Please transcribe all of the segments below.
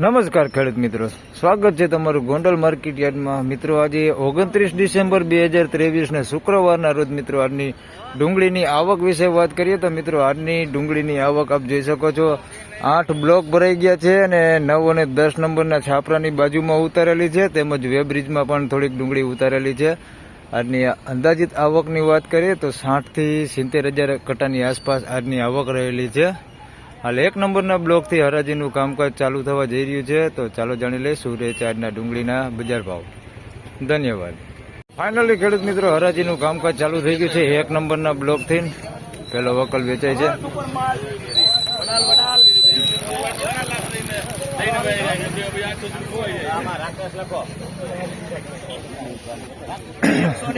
નમસ્કાર ખેડૂત મિત્રો. સ્વાગત છે તમારું ગોંડલ માર્કેટ યાર્ડમાં. મિત્રો, આજે ઓગણત્રીસ ડિસેમ્બર બે હજાર ત્રેવીસને શુક્રવારના રોજ મિત્રો આજની ડુંગળીની આવક વિશે વાત કરીએ તો મિત્રો, આજની ડુંગળીની આવક આપ જોઈ શકો છો. આઠ બ્લોક ભરાઈ ગયા છે અને નવ અને દસ નંબરના છાપરાની બાજુમાં ઉતારેલી છે. તેમજ વેબ્રિજમાં પણ થોડીક ડુંગળી ઉતારેલી છે. આજની અંદાજિત આવકની વાત કરીએ તો સાઠથી સિત્તેર હજાર કટાની આસપાસ આજની આવક રહેલી છે. હાલ એક નંબરના બ્લોકથી હરાજીનું કામકાજ ચાલુ થવા જઈ રહ્યું છે. તો ચાલો જાણી લઈએ શું રહે છે આજના ડુંગળીના બજાર ભાવ. ધન્યવાદ. ફાઇનલી ખેડૂત મિત્રો, હરાજીનું કામકાજ ચાલુ થઈ ગયું છે એક નંબરના બ્લોકથી. પેલો વકલ વેચાય છે.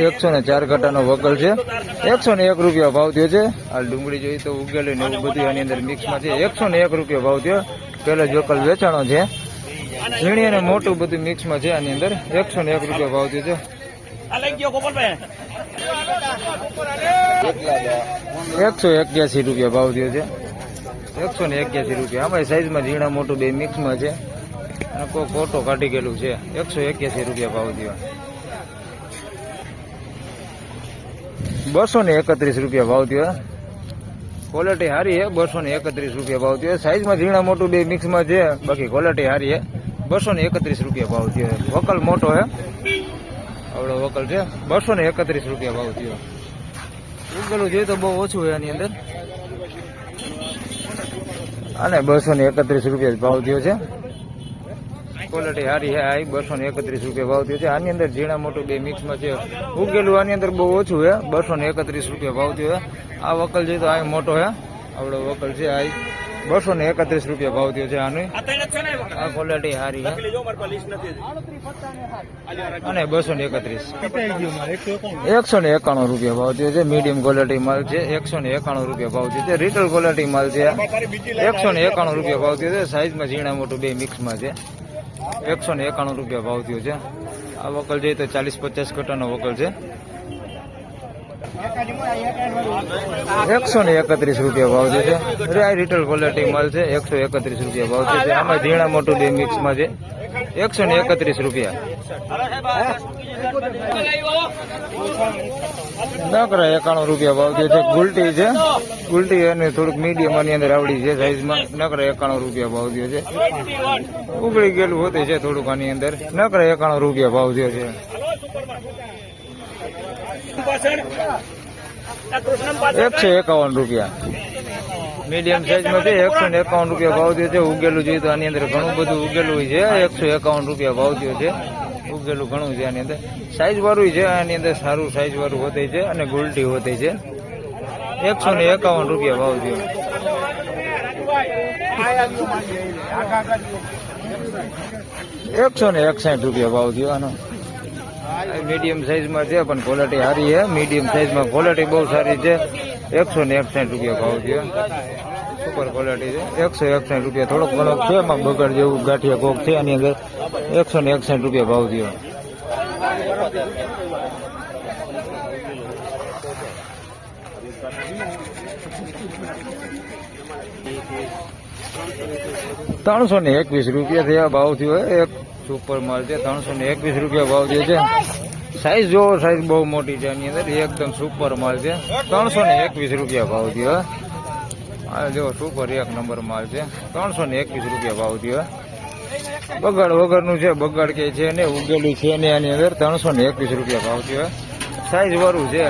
એકસો ને ચાર કટ્ટાનો વકલ છે. એકસો ને એક રૂપિયા ભાવ થયો છે. આ ડુંગળી જોઈએ તો ઉગેલી ને એવું બધું આની અંદર મિક્સમાં છે. એકસો ને એક રૂપિયા ભાવ થયો. પેલો જ વકલ વેચાણો છે. ઝીણી અને મોટું બધું મિક્સમાં છે આની અંદર. એકસો ને એક રૂપિયા ભાવ થયો છે. એકસો એક્યાસી રૂપિયા ભાવ થયો છે. એકસો ને એક્યાસી રૂપિયા. આમાં સાઈઝમાં ઝીણા મોટું બે મિક્સમાં છે. અને કોઈ ફોટો કાઢી ગયેલું છે. એકસો એક્યાસી રૂપિયા ભાવ થયો. બસો ને એકત્રીસ રૂપિયા ભાવ થયો. ક્વોલિટી સારી છે. બસો ને એકત્રીસ રૂપિયા ભાવ થયો. સાઈઝમાં ઝીણા મોટું બે મિક્સમાં છે. બાકી ક્વોલિટી સારી છે. બસો ને એકત્રીસ રૂપિયા ભાવ થયો. વકલ મોટો છે. આવડો વકલ છે. બસો ને એકત્રીસ રૂપિયા ભાવ થયો. ઉગલું જોઈએ તો બહુ ઓછું હોય આની અંદર. અને બસો ને એકત્રીસ રૂપિયા ભાવ થયો છે. ક્વોલિટી સારી છે, આ બસો ને એકત્રીસ રૂપિયા ભાવ થયો છે. આની અંદર ઝીણા મોટું બે મિક્સમાં છે. ઉગેલું આની અંદર બહુ ઓછું છે. બસો ને એકત્રીસ રૂપિયા ભાવ થયો છે. આ વકલ છે તો આ મોટો છે. આવડો વકલ છે આ. બસો ને એકત્રીસ રૂપિયા ભાવ થયો છે આની. આ ક્વોલિટી સારી છે અને બસો ને એકત્રીસ એકસો ને એકાણું રૂપિયા ભાવ થયો છે મીડિયમ ક્વોલિટી માલ છે એકસો ને એકાણું રૂપિયા ભાવ થયો છે રિટેલ ક્વોલિટી માલ છે. એકસો ને એકાણું રૂપિયા ભાવ થયો છે સાઈઝમાં ઝીણા મોટું બે મિક્સમાં છે. એકસો ને એકાણું રૂપિયા ભાવ થયો છે. આ વકલ જોઈએ તો ચાલીસ પચાસ કટાનો વકલ છે. એકસો ને એકત્રીસ રૂપિયા ભાવ છે આ રિટેલ ક્વોલિટી માલ છે, એકસો એકત્રીસ રૂપિયા ભાવ છે આમાં ઝીણા મોટું બે મિક્સમાં છે. એકસો ને એકત્રીસ રૂપિયા. નકરા એકાણું રૂપિયા ભાવ છે ગુલટી છે. ગુલટી અને થોડુંક મીડિયમ આની અંદર આવડી છે સાઈઝમાં નકરા એકાણું રૂપિયા ભાવ થયો છે ઉગળી ગયેલું હોતી છે થોડુંક આની અંદર. નકરા એકાણું રૂપિયા ભાવ થયો છે એકસો એકાવન રૂપિયા. મીડિયમ સાઈઝમાં છે એકસો ને એકાવન રૂપિયા ભાવ થયો છે ઉગેલું જોઈએ તો આની અંદર ઘણું બધું ઉગેલું છે એકસો એકાવન રૂપિયા ભાવ થયો છે. ઉગેલું ઘણું છે આની અંદર. સાઈઝ વાળું છે આની અંદર સારું સાઈઝ વાળું હોતે છે અને ગુલટી હોતે છે. એકસો ને એકાવન રૂપિયા ભાવ થયો. એકસો ને એકસાઠ રૂપિયા ભાવ થયો આનો. મીડિયમ સાઈઝમાં છે, પણ ક્વોલિટી સારી છે. મીડિયમ સાઈઝમાં ક્વોલિટી બહુ સારી છે. એકસો ને એકસાઠ રૂપિયા ભાવ છે. સુપર ક્વોલિટી છે. એકસો એકસાઠ રૂપિયા થોડોક ઘણો છે, એમાં બગડ જેવું ગાંઠિયા કોક છે એની અંદર. એકસો ને એકસાઠ રૂપિયા ભાવ થયો. ત્રણસો ને એકવીસ રૂપિયા થયા ભાવ થયો, એક સુપર માલ છે, ત્રણસો ને એકવીસ રૂપિયા ભાવ જે છે. સાઈઝ જોવો સાઈઝ બહુ મોટી છે એની અંદર. એકદમ સુપર માલ છે. ત્રણસો ને એકવીસ રૂપિયા ભાવ થયો આ જો સુપર એક નંબર માલ છે. ત્રણસો ને એકવીસ રૂપિયા ભાવ થયો બગાડ વગરનું છે, બગાડ કે છે ને, ઉગેલું છે ને એની અંદર ત્રણસો ને એકવીસ રૂપિયા ભાવ થયો સાઈઝ વાળું છે.